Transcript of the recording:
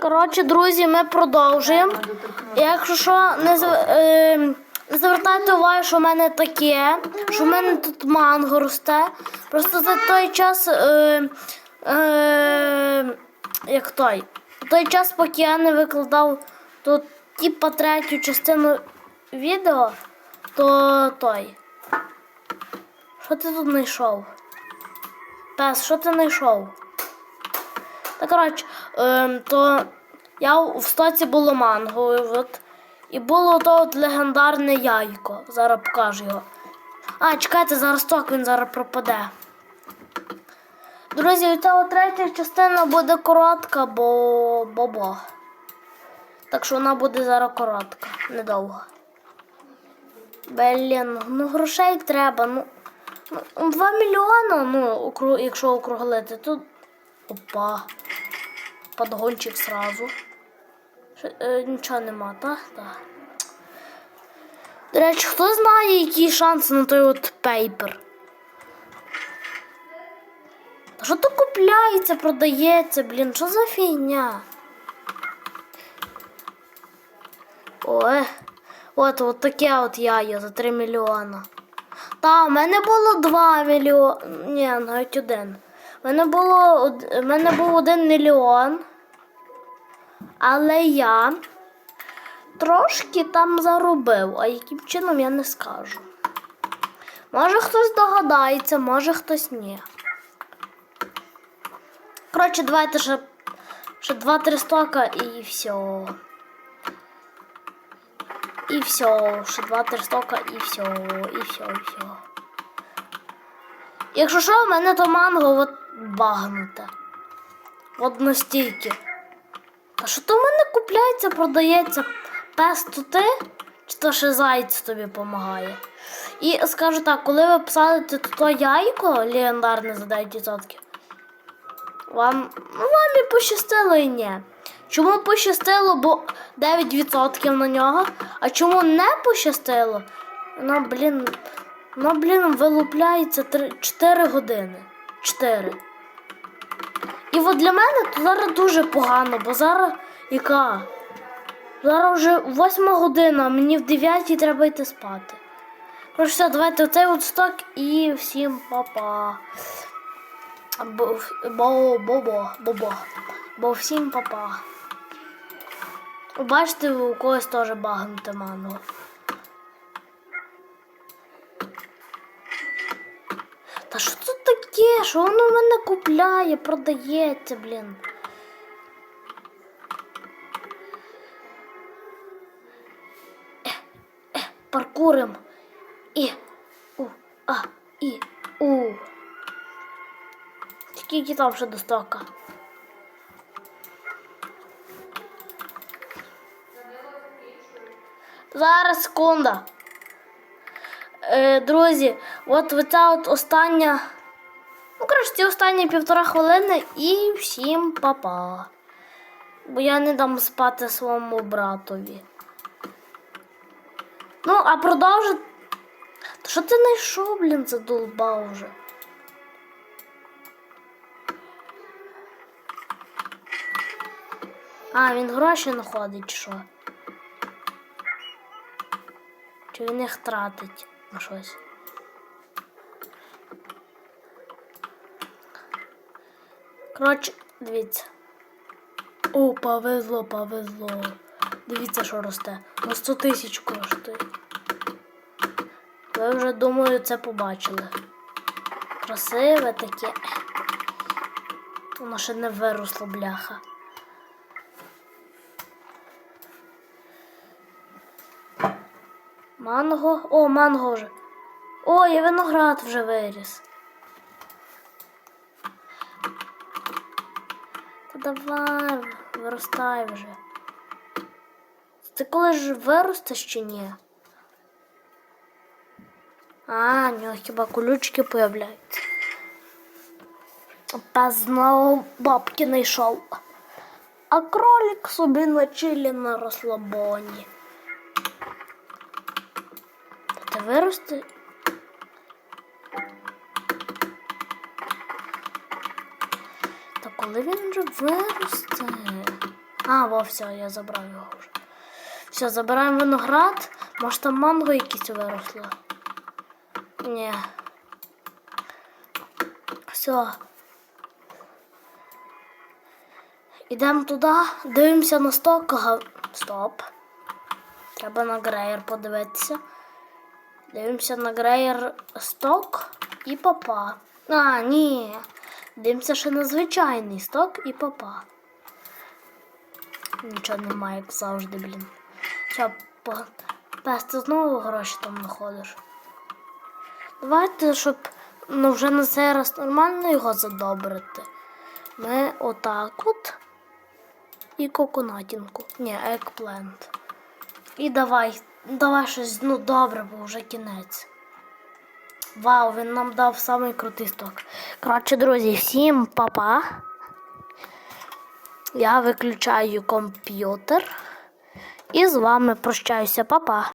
Коротше, друзі, ми продовжуємо. Якщо що, не, е... не звертайте увагу, що в мене таке, що в мене тут манго росте. Просто за той час, е... Е... як той. В той час, поки я не викладав тут типа третю частину відео, то той. Що ти тут знайшов? Пес, що ти знайшов? Та коротше, ем, то я в стоці було манго, от, і було то от легендарне яйко. Зараз покажу його. А, чекайте, зараз ток він зараз пропаде. Друзі, ця третя частина буде коротка, бо бо-бо. Так що вона буде зараз коротка, недовго. Блін, ну грошей треба. Ну, ну 2 мільйона, ну, якщо округлити, тут. Опа. Подгончик сразу. Ще, е, нічого нема, так? Так. До речі, хто знає, які шанси на той от пейпер? Та що то купляється, продається, блін, що за фігня? Ой, от, от таке от яйо за 3 мільйона. Та, в мене було 2 мільйони. Ні, навіть один. Мене було мене був один мільйон. Але я трошки там заробив, а яким чином я не скажу. Може хтось догадається, може хтось ні. Коротше, давайте ще, ще 2-3 стока і все. І все. Ще 2-3 стока і все. І все, і все. Якщо що, в мене то манго от багнуте. От настільки. Та що то в мене купляється, продається пес ти, чи то ще зайць тобі допомагає. І скажу так, коли ви посадите то яйко легендарне за 9%, вам, ну, вам і пощастило і ні. Чому пощастило, бо 9% на нього, а чому не пощастило? Ну, блін, ну, блін, вилупляється 3, 4 години. 4. І от для мене то зараз дуже погано, бо зараз яка? Зараз вже 8 година, мені в 9 треба йти спати. Коротше, все, давайте оцей от сток і всім па-па. Бо, бо, бо, всім па-па. Бачите, у когось теж багнуте манго. Та що тут таке? Що воно в мене купляє, продається, блін. Е, е, Паркурим. І. У. А. І. У. Скільки там ще до стока? Зараз секунда. Е, друзі, от оця от остання. Ну, коротше, ці останні півтора хвилини і всім па-па. Бо я не дам спати своєму братові. Ну, а продовжити. Що ти знайшов, блін, задолбав вже? А, він гроші знаходить, що? Чи він їх тратить на щось? Коротше, дивіться. О, повезло, повезло. Дивіться, що росте. На 100 тисяч коштує. Ви вже, думаю, це побачили. Красиве таке. Воно ще не виросло, бляха. Манго. О, манго вже. О, і виноград вже виріс. Та давай, виростай вже. Ти коли ж виростеш чи ні? А, у нього хіба колючки появляються. Пес знову бабки знайшов. А кролик собі на чилі на розслабоні. Та виросте. Та коли він вже виросте? А, во, все, я забрав його вже. Все, забираємо виноград. Може там манго якісь виросло? Ні. Все. Ідемо туди, дивимося на сток. Ага. Стоп. Треба на греєр подивитися. Дивимося на греєр сток і попа. А, ні. Дивимося ще на звичайний сток і попа. Нічого немає, як завжди, блін. Що. Пес, ти знову гроші там знаходиш? Давайте, щоб ну, вже на цей раз нормально його задобрити. Ми отак от. І коконатінку. Ні, екплент. І давай, давай щось, ну добре, бо вже кінець. Вау, він нам дав самий крутий сток. Коротше, друзі, всім па-па. Я виключаю комп'ютер. І з вами прощаюся, па-па.